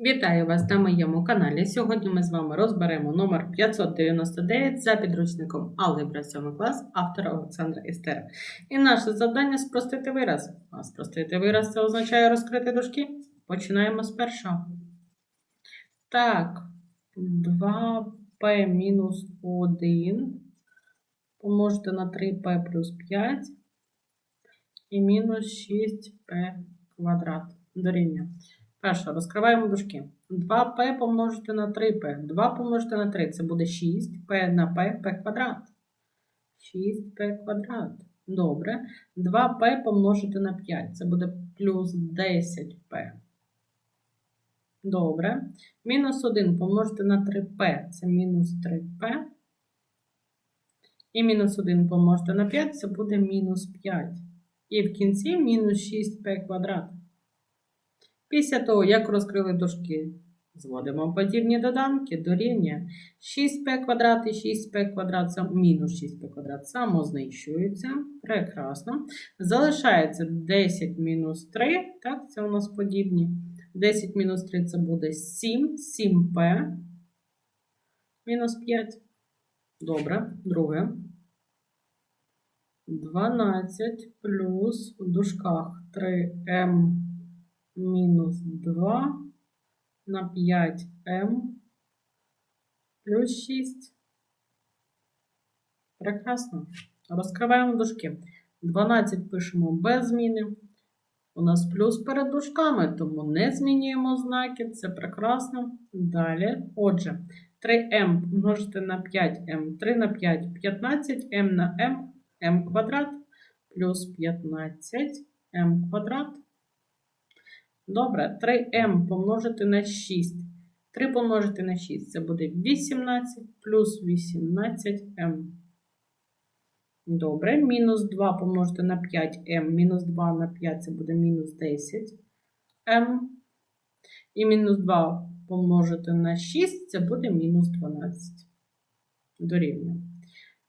Вітаю вас на моєму каналі. Сьогодні ми з вами розберемо номер 599 за підручником Алгебра 7 клас автора Олександра Істера. І наше завдання спростити вираз. А спростити вираз це означає розкрити дужки. Починаємо з першого. Так, 2p мінус 1 помножити на 3p плюс 5 і мінус 6p квадрат дорівнює. Перше, розкриваємо дужки. 2p помножити на 3p. 2 помножити на 3 це буде 6 p на p, p квадрат. 6p квадрат. Добре. 2p помножити на 5. Це буде плюс 10p. Добре. Мінус 1 помножити на 3p. Це мінус 3p. І мінус 1 помножити на 5, це буде мінус 5. І в кінці мінус 6p квадрат. Після того, як розкрили дужки, зводимо подібні доданки до рівня 6p квадрат і 6p квадрат, мінус 6p квадрат, самознищується. Прекрасно. Залишається 10 мінус 3, так, це у нас подібні. 10 мінус 3 це буде 7, 7p мінус 5. Добре, друге. 12 плюс в дужках 3m мінус 2 на 5m плюс 6. Прекрасно. Розкриваємо дужки. 12 пишемо без зміни. У нас плюс перед дужками, тому не змінюємо знаки. Це прекрасно. Далі. Отже, 3m множити на 5m, 3 на 5 15, m на m, m квадрат плюс 15 m квадрат. Добре, 3m помножити на 6. 3 помножити на 6 це буде 18 плюс 18m. Добре, мінус 2 помножити на 5m, мінус 2 на 5 це буде мінус 10m. І мінус 2 помножити на 6 це буде мінус 12. Дорівнює.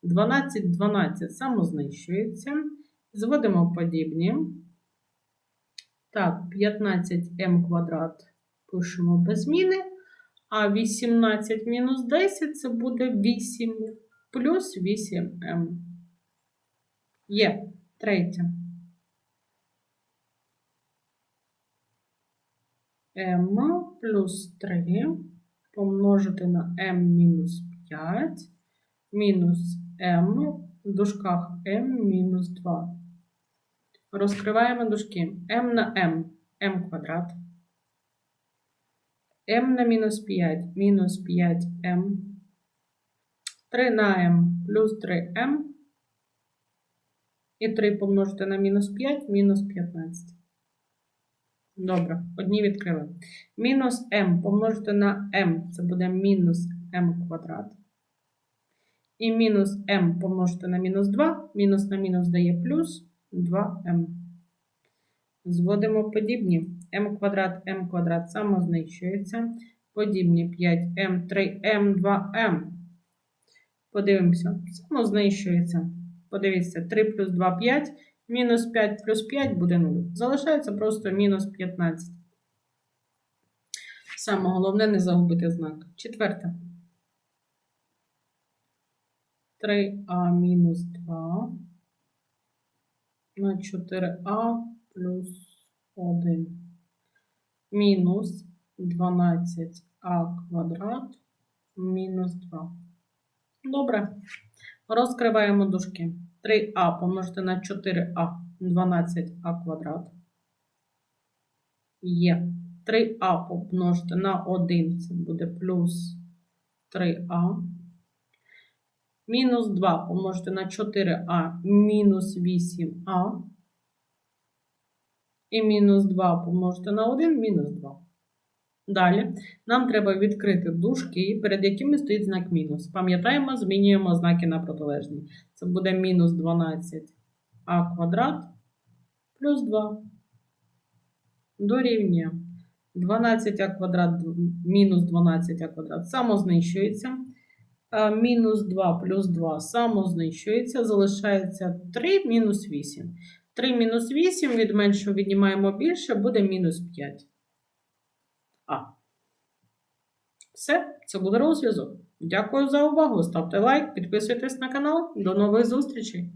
12, 12 самознищується. Зводимо подібні. Так, 15m квадрат пишемо без зміни. А 18 мінус 10 це буде 8 плюс 8m. Є третє. m плюс 3 помножити на m мінус 5 мінус m в дужках m мінус 2. Розкриваємо дужки. m на m m квадрат. m на мінус 5 мінус 5m. 3 на m плюс 3m. І 3 помножити на мінус 5 мінус 15. Добре, одні відкрили. Мінус m помножити на m, це буде мінус m квадрат. І мінус m помножити на мінус 2, мінус на мінус дає плюс 2m. Зводимо подібні. m квадрат, m квадрат самознищується. Подібні 5m, 3m, 2m. Подивимося, самознищується. Подивіться, 3 плюс 2 5. Мінус 5 плюс 5 буде 0. Залишається просто мінус 15. Саме головне не загубити знак. Четверте. 3а мінус 2 на 4а плюс 1 мінус 12а квадрат мінус 2. Добре. Розкриваємо дужки. 3а помножити на 4а 12а квадрат. Є. 3а помножити на 1, це буде плюс 3а. Мінус 2 помножити на 4а мінус 8а. І мінус 2 помножити на 1 мінус 2. Далі нам треба відкрити дужки, перед якими стоїть знак мінус. Пам'ятаємо, змінюємо знаки на протилежні. Це буде мінус 12а квадрат плюс 2. Дорівнює 12а квадрат мінус 12а квадрат самознищується. Мінус 2 плюс 2 самознищується. Залишається 3 мінус 8. 3 мінус 8 від меншого віднімаємо більше, буде мінус 5. А. Все, це буде розв'язок. Дякую за увагу. Ставте лайк, підписуйтесь на канал. До нових зустрічей!